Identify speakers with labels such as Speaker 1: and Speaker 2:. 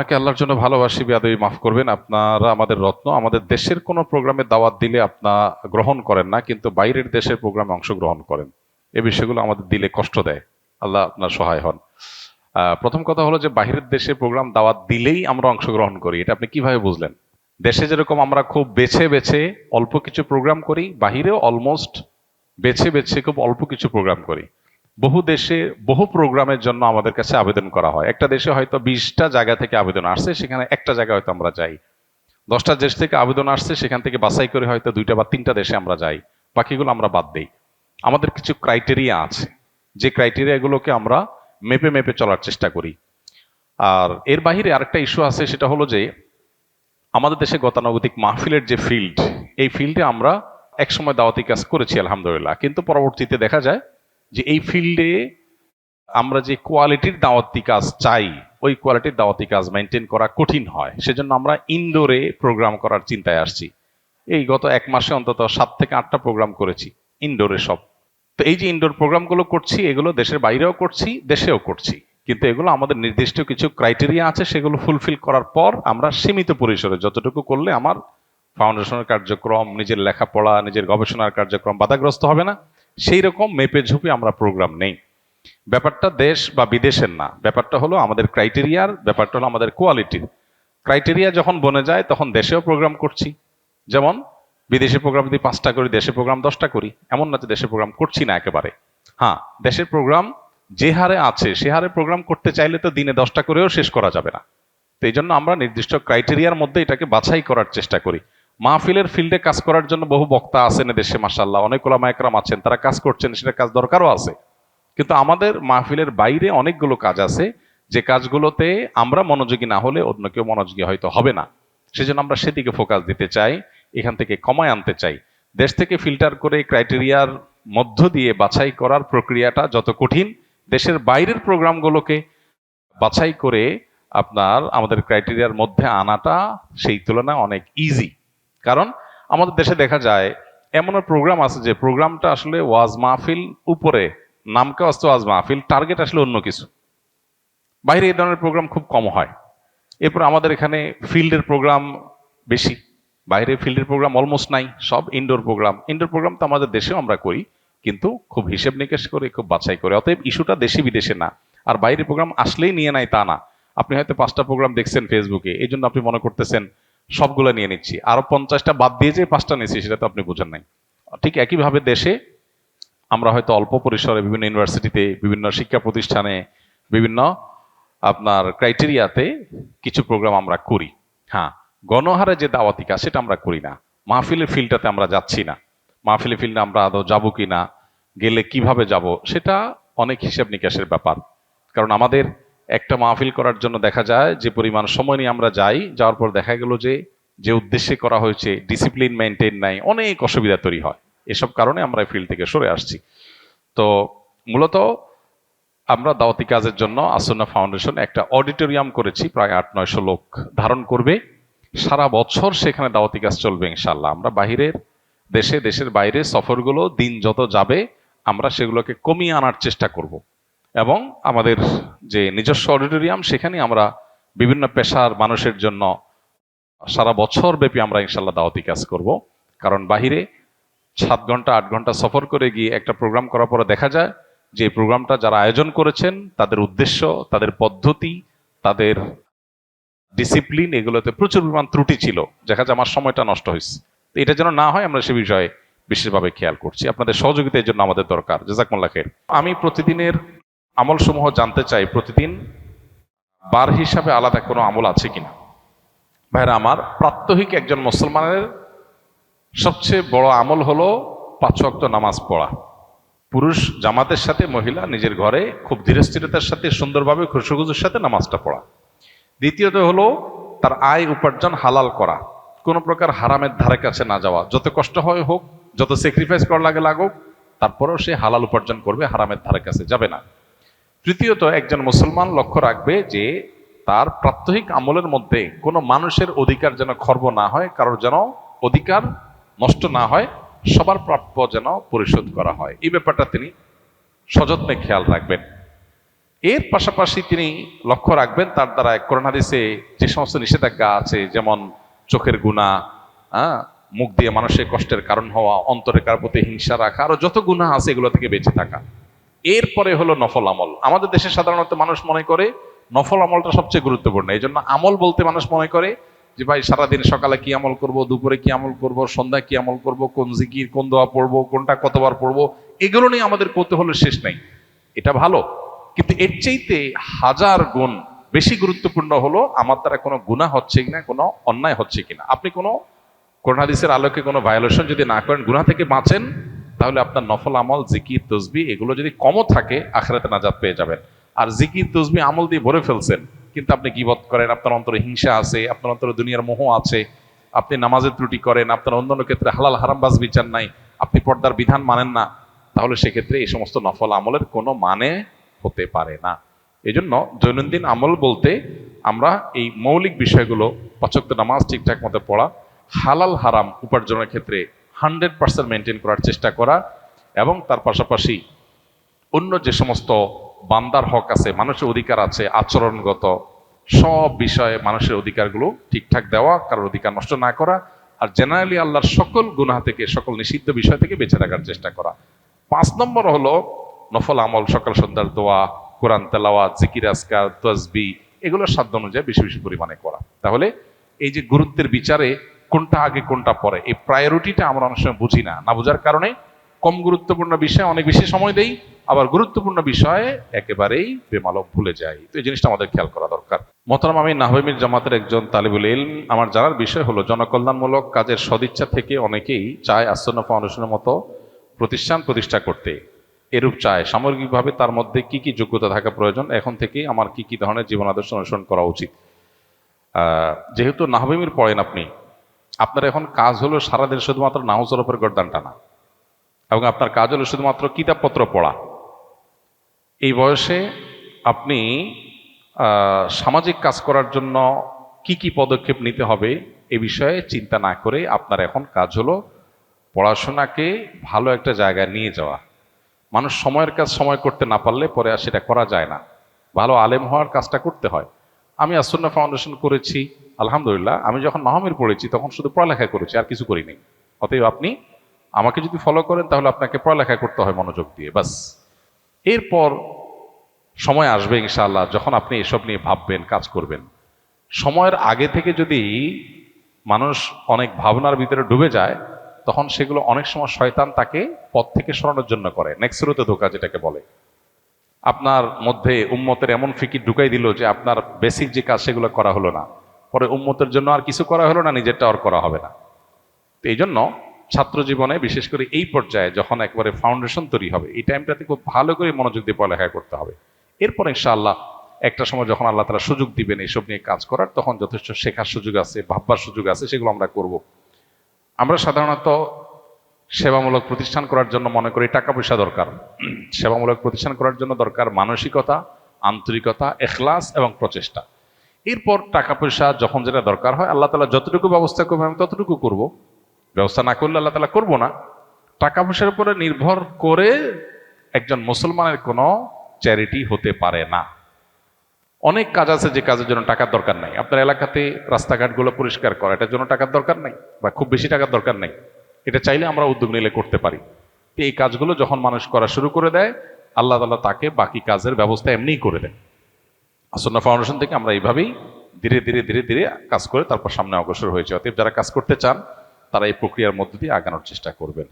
Speaker 1: আপনাকে আল্লাহর জন্য ভালোবাসি, বেয়াদবি মাফ করবেন। আপনারা আমাদের রত্ন, আমাদের দেশের কোনো প্রোগ্রামে দাওয়াত দিলে আপনা গ্রহণ করেন না, কিন্তু বাইরের দেশের প্রোগ্রামে অংশগ্রহণ করেন। এই বিষয়গুলো আমাদের দিলে কষ্ট দেয়। আল্লাহ আপনার সহায় হন। প্রথম কথা হলো যে বাইরের দেশে প্রোগ্রাম দাওয়াত দিলেই আমরা অংশগ্রহণ করি। এটা আপনি কীভাবে বুঝলেন? দেশে যেরকম আমরা খুব বেছে বেছে অল্প কিছু প্রোগ্রাম করি, বাহিরেও অলমোস্ট বেছে বেছে খুব অল্প কিছু প্রোগ্রাম করি। বহু দেশে, বহু প্রোগ্রামের জন্য আমাদের কাছে আবেদন করা হয়। একটা দেশে হয়তো বিশটা জায়গা থেকে আবেদন আসছে, সেখানে একটা জায়গায় হয়তো আমরা যাই। দশটা দেশ থেকে আবেদন আসছে, সেখান থেকে বাছাই করে হয়তো দুইটা বা তিনটা দেশে আমরা যাই। বাকিগুলো আমরা বাদ দিই। আমাদের কিছু ক্রাইটেরিয়া আছে। যে ক্রাইটেরিয়াগুলোকে আমরা মেপে মেপে চলার চেষ্টা করি। আর এর বাইরে আরেকটা ইস্যু আছে, সেটা হলো যে আমাদের দেশে গতানুগতিক মাহফিলের যে ফিল্ড এই ফিল্ডে আমরা একসময় দাওয়াতি কাজ করেছি, আলহামদুলিল্লাহ। কিন্তু পরবর্তীতে দেখা যায় যে এই ফিল্ডে আমরা যে কোয়ালিটির দাওয়াতি কাজ চাই, ওই কোয়ালিটির দাওয়াতি কাজ মেনটেন করা কঠিন হয়। সেজন্য আমরা ইনডোরে প্রোগ্রাম করার চিন্তায় আসছি। এই গত এক মাসে অন্তত সাত থেকে আটটা প্রোগ্রাম করেছি ইনডোরে সব। তো এই যে ইনডোর প্রোগ্রামগুলো করছি, এগুলো দেশের বাইরেও করছি, দেশেও করছি। কিন্তু এগুলো আমাদের নির্দিষ্ট কিছু ক্রাইটেরিয়া আছে, সেগুলো ফুলফিল করার পর আমরা সীমিত পরিসরে যতটুকু করলে আমার ফাউন্ডেশনের কার্যক্রম, নিজের লেখাপড়া, নিজের গবেষণার কার্যক্রম বাধাগ্রস্ত হবে না। সেই রকম মেপে ঝুপে আমরা প্রোগ্রাম নেই। ব্যাপারটা দেশ বা বিদেশের না। ব্যাপারটা হলো আমাদের ক্রাইটেরিয়ার ব্যাপারটা হলো আমাদের কোয়ালিটির ক্রাইটেরিয়া যখন বনে যায়, তখন দেশেও প্রোগ্রাম করছি। যেমন, বিদেশি প্রোগ্রাম যদি পাঁচটা করি, দেশে প্রোগ্রাম দশটা করি। এমন না যে দেশে প্রোগ্রাম করছি না একেবারে। হ্যাঁ দেশের প্রোগ্রাম যে হারে আছে, সে হারে প্রোগ্রাম করতে চাইলে তো দিনে দশটা করেও শেষ করা যাবে না। তো এই জন্য আমরা নির্দিষ্ট ক্রাইটেরিয়ার মধ্যে এটাকে বাছাই করার চেষ্টা করি। মাহফিলের ফিল্ডে কাজ করার জন্য বহু বক্তা আছেন দেশে মাসাল্লাহ অনেক ওলামা একরাম আছেন, তারা কাজ করছেন, সেটা কাজ দরকারও আছে। কিন্তু আমাদের মাহফিলের বাইরে অনেকগুলো কাজ আছে, যে কাজগুলোতে আমরা মনোযোগী না হলে অন্য কেউ মনোযোগী হয়তো হবে না। সেজন্য আমরা সেদিকে ফোকাস দিতে চাই, এখান থেকে কমায় আনতে চাই। দেশ থেকে ফিল্টার করে ক্রাইটেরিয়ার মধ্য দিয়ে বাছাই করার প্রক্রিয়াটা যত কঠিন, দেশের বাইরের প্রোগ্রামগুলোকে বাছাই করে আপনার আমাদের ক্রাইটেরিয়ার মধ্যে আনাটা সেই তুলনায় অনেক ইজি কারণ আমাদের দেশে দেখা যায়, এমন প্রোগ্রাম আছে যে প্রোগ্রামটা আসলে ওয়াজ মাহফিল উপরে, নামকে অস্ত ওয়াজ মাহফিল টার্গেট আসলে অন্য কিছু। বাইরে এই ধরনের প্রোগ্রাম খুব কম হয়। এরপর আমাদের এখানে ফিল্ডের প্রোগ্রাম বেশি। বাইরে ফিল্ডের প্রোগ্রাম অলমোস্ট নাই, সব ইনডোর প্রোগ্রাম ইনডোর প্রোগ্রাম তো আমাদের দেশেও আমরা করি, কিন্তু খুব হিসেব নিকেশ করে, খুব বাছাই করে। অতএব ইস্যুটা দেশি বিদেশে না। আর বাইরে প্রোগ্রাম আসলেই নিয়ে নাই তা না। আপনি হয়তো পাঁচটা প্রোগ্রাম দেখছেন ফেসবুকে এই জন্য আপনি মনে করতেছেন সবগুলো নিয়ে নিচ্ছি। আরও পঞ্চাশটা বাদ দিয়ে যে পাঁচটা নিয়েছি, সেটা তো আপনি বুঝেন নাই। ঠিক একইভাবে দেশে আমরা হয়তো অল্প পরিসরে বিভিন্ন ইউনিভার্সিটিতে, বিভিন্ন শিক্ষা প্রতিষ্ঠানে, বিভিন্ন আপনার ক্রাইটেরিয়াতে কিছু প্রোগ্রাম আমরা করি। হ্যাঁ গণহারে যে দাওয়াতি কাজ, সেটা আমরা করি না। মাহফিলের ফিল্ডটাতে আমরা যাচ্ছি না। মাহফিলের ফিল্ডে আমরা আদৌ যাব কি না, গেলে কীভাবে যাব, সেটা অনেক হিসাব নিকাশের ব্যাপার। কারণ আমাদের একটা মাহফিল করার জন্য দেখা যায় যে পরিমাণ সময় নিয়ে আমরা যাই, যাওয়ার পর দেখা গেল যে যে উদ্দেশ্যে করা হয়েছে ডিসিপ্লিন মেনটেন নাই, অনেক অসুবিধা তৈরি হয়। এসব কারণে আমরা ফিল্ড থেকে সরে আসছি। তো মূলত আমরা দাওয়াতি কাজের জন্য আসন্না ফাউন্ডেশন একটা অডিটোরিয়াম করেছি, প্রায় আট, নয়শো লোক ধারণ করবে। সারা বছর সেখানে দাওয়াতি কাজ চলবে ইনশাল্লাহ আমরা বাহিরের দেশে, দেশের বাইরে সফরগুলো দিন যত যাবে, আমরা সেগুলোকে কমিয়ে আনার চেষ্টা করব। এবং আমাদের যে নিজস্ব অডিটোরিয়াম, সেখানে আমরা বিভিন্ন পেশার মানুষের জন্য সারা বছর ব্যাপী আমরা ইনশাল্লাহ দাওয়াতি কাজ করব। কারণ বাহিরে সাত ঘণ্টা, আট ঘণ্টা সফর করে গিয়ে একটা প্রোগ্রাম করার পরে দেখা যায় যে প্রোগ্রামটা যারা আয়োজন করেছেন, তাদের উদ্দেশ্য, তাদের পদ্ধতি, তাদের ডিসিপ্লিন, এগুলোতে প্রচুর পরিমাণ ত্রুটি ছিল। দেখা যায় আমার সময়টা নষ্ট হয়েছে এটা যেন না হয়, আমরা সে বিষয়ে বিশেষভাবে খেয়াল করছি। আপনাদের সহযোগিতা এর জন্য আমাদের দরকার। জেজাকমোল্লা খের আমি প্রতিদিনের আমল সমূহ জানতে চাই প্রতিদিন, বার হিসাবে আলাদা কোনো আমল আছে কিনা? ভাইরা, আমার প্রাত্যহিক একজন মুসলমানের সবচেয়ে বড় আমল হলো পাঁচ ওয়াক্ত নামাজ পড়া। পুরুষ জামাতের সাথে, মহিলা নিজের ঘরে খুব ধীরস্থিরতার সাথে, সুন্দরভাবে খুশুখুজুর সাথে নামাজটা পড়া। দ্বিতীয়ত হলো তার আয় উপার্জন হালাল করা। কোনো প্রকার হারামের ধারে কাছে না যাওয়া। যত কষ্ট হয় হোক, যত স্যাক্রিফাইস করা লাগে লাগুক, তারপরেও সে হালাল উপার্জন করবে, হারামের ধারে কাছে যাবে না। তৃতীয়ত, একজন মুসলমান লক্ষ্য রাখবে যে তার প্রাত্যহিক আমলের মধ্যে কোনো মানুষের অধিকার যেন খর্ব না হয়, কারোর যেন অধিকার নষ্ট না হয়, সবার প্রাপ্য যেন পরিশোধ করা হয়। এই ব্যাপারটা তিনি সযত্নে খেয়াল রাখবেন। এর পাশাপাশি তিনি লক্ষ্য রাখবেন, তার দ্বারা কোরআন হাদিসে যে সমস্ত নিষেধাজ্ঞা আছে, যেমন চোখের গুণা হ্যাঁ মুখ দিয়ে মানুষের কষ্টের কারণ হওয়া অন্তরে কার প্রতি হিংসা রাখা, আরও যত গুণা আছে এগুলো থেকে বেঁচে থাকা। এরপরে হলো নফল আমল। আমাদের দেশে সাধারণত মানুষ মনে করে নফল আমলটা সবচেয়ে গুরুত্বপূর্ণ। এই জন্য আমল বলতে মানুষ মনে করে যে, ভাই, সারাদিন সকালে কি আমল করব, দুপুরে কি আমল করব, সন্ধ্যায় কি আমল করব, কোন জিকির, কোন দোয়া পড়ব, কোনটা কতবার পড়ব? এগুলো নিয়ে আমাদের কৌতূহলের শেষ নাই। এটা ভালো। কিন্তু এর চাইতে হাজার গুণ বেশি গুরুত্বপূর্ণ হলো, আমার দ্বারা কোনো গুণা হচ্ছে কিনা কোনো অন্যায় হচ্ছে কিনা? আপনি কোনো কোরআন হাদিসের আলোকে কোনো ভায়োলেশন যদি না করেন, গুনাহ থেকে বাঁচেন তাহলে আপনার নফল আমল, জিকির, তসবি, এগুলো যদি কমও থাকে, আখরাতে নাজাত পেয়ে যাবেন। আর জিকির, তসবি, আমল দিয়ে ভরে ফেলছেন, কিন্তু আপনি গিবত করেন? আপনার অন্তরে হিংসা আছে, আপনার অন্তরে দুনিয়ার মোহ আছে, আপনি নামাজের ত্রুটি করেন, আপনার অন্যান্য ক্ষেত্রে হালাল হারামবাজ বিচার নাই, আপনি পর্দার বিধান মানেন না, তাহলে সেক্ষেত্রে এই সমস্ত নফল আমলের কোনো মানে হতে পারে না। এই জন্য দৈনন্দিন আমল বলতে আমরা এই মৌলিক বিষয়গুলো পচক্ত নামাজ ঠিকঠাক মতো পড়া, হালাল, হারাম উপার্জনের ক্ষেত্রে হান্ড্রেড পার্সেন্ট মেনটেন করার চেষ্টা করা এবং তার পাশাপাশি অন্য যে সমস্ত বান্দার হক আছে, মানুষের অধিকার আছে, আচরণগত সব বিষয়ে মানুষের অধিকারগুলো ঠিকঠাক দেওয়া, কারোর অধিকার নষ্ট না করা আর জেনারেলি আল্লাহর সকল গুনাহ থেকে, সকল নিষিদ্ধ বিষয় থেকে বেঁচে রাখার চেষ্টা করা। পাঁচ নম্বর হলো নফল আমল, সকাল সন্ধ্যার দোয়া, কোরআন তেলাওয়া জিকির আসকার তসবি এগুলো সাধ্য অনুযায়ী বেশি বেশি পরিমাণে করা। তাহলে এই যে গুরুত্বের বিচারে কোনটা আগে, কোনটা পরে? এই প্রায়োরিটিটা আমরা অনেক সময় বুঝি না। না বোঝার কারণে কম গুরুত্বপূর্ণ বিষয়ে অনেক বেশি সময় দেই, আবার গুরুত্বপূর্ণ বিষয়ে একেবারেই বেমালক ভুলে যাই। তো এই জিনিসটা আমাদের খেয়াল করা দরকার। মতরম আমি নাহমির জামাতের একজন তালিবুল ইলম, আমার জানার বিষয় হলো, জনকল্যাণমূলক কাজের সদিচ্ছা থেকে অনেকেই চায় আসন্ন ফাউন্ডেশনের মতো প্রতিষ্ঠান প্রতিষ্ঠা করতে। এরূপ চায়। সামগ্রিকভাবে তার মধ্যে কি কি যোগ্যতা থাকা প্রয়োজন? এখন থেকেই আমার কি কি ধরনের জীবন আদর্শ অনুসরণ করা উচিত? যেহেতু নাহবিমির পড়েন আপনি আপনার এখন কাজ হলো সারাদিন শুধুমাত্র নাহজের উপর গরদান টানা। এবং আপনার কাজ হলো শুধুমাত্র কিতাবপত্র পড়া। এই বয়সে আপনি সামাজিক কাজ করার জন্য কি কি পদক্ষেপ নিতে হবে এ বিষয়ে চিন্তা না করে আপনার এখন কাজ হলো পড়াশোনাকে ভালো একটা জায়গায় নিয়ে যাওয়া। মানুষ সময়ের কাজ সময় করতে না পারলে পরে আর সেটা করা যায় না। ভালো আলেম হওয়ার কাজটা করতে হয়। আমি আসন্না ফাউন্ডেশন করেছি। আলহামদুলিল্লাহ, আমি যখন মাহমির পড়েছি তখন শুধু পড়ালেখা করেছি, আর কিছু করিনি। অতএব আপনি আমাকে যদি ফলো করেন তাহলে আপনাকে পড়ালেখা করতে হয় মনোযোগ দিয়ে বাস এরপর সময় আসবে ইনশাআল্লাহ, যখন আপনি এসব নিয়ে ভাববেন, কাজ করবেন। সময়ের আগে থেকে যদি মানুষ অনেক ভাবনার ভিতরে ডুবে যায়, তখন সেগুলো অনেক সময় শয়তান তাকে পথ থেকে সরানোর জন্য করে। নেক্সরুতে ধোকা যেটাকে বলে। আপনার মধ্যে উম্মতের এমন ফিকির ঢুকাই দিল যে আপনার বেসিক যে কাজ সেগুলো করা হলো না। পরে উম্মতের জন্য আর কিছু করা হলো না, নিজেরটা আর করা হবে না। তো এই জন্য ছাত্র জীবনে, বিশেষ করে এই পর্যায়ে যখন একবারে ফাউন্ডেশন তৈরি হবে, এই টাইমটাতে খুব ভালো করে মনোযোগ দিয়ে পড়ালেখা করতে হবে। এরপর ইনশাআল্লাহ একটা সময় যখন আল্লাহ তারা সুযোগ দিবেন এইসব নিয়ে কাজ করার, তখন যথেষ্ট শেখার সুযোগ আছে, ভাববার সুযোগ আছে, সেগুলো আমরা করব। আমরা সাধারণত সেবামূলক প্রতিষ্ঠান করার জন্য মনে করি টাকা পয়সা দরকার। সেবামূলক প্রতিষ্ঠান করার জন্য দরকার মানসিকতা, আন্তরিকতা, এখলাস এবং প্রচেষ্টা। এরপর টাকা পয়সা যখন যেটা দরকার হয়, আল্লাহ তালা যতটুকু ব্যবস্থা করবে আমি ততটুকু করব। ব্যবস্থা না করলে আল্লাহ তালা করব না। টাকা পয়সার উপরে নির্ভর করে একজন মুসলমানের কোনো চ্যারিটি হতে পারে না। অনেক কাজ আছে যে কাজের জন্য টাকার দরকার নাই। আপনার এলাকাতে রাস্তাঘাটগুলো পরিষ্কার করা, এটার জন্য টাকার দরকার নাই বা খুব বেশি টাকার দরকার নেই। এটা চাইলে আমরা উদ্যোগ নিলে করতে পারি। এই কাজগুলো যখন মানুষ করা শুরু করে দেয়, আল্লাহ তালা তাকে বাকি কাজের ব্যবস্থা এমনিই করে দেয়। আসন্না ফাউন্ডেশন থেকে আমরা এইভাবেই ধীরে ধীরে ধীরে ধীরে কাজ করে তারপর সামনে অগ্রসর হয়েছে। অতএব যারা কাজ করতে চান, তারা এই প্রক্রিয়ার মধ্য দিয়ে আগানোর চেষ্টা করবেন।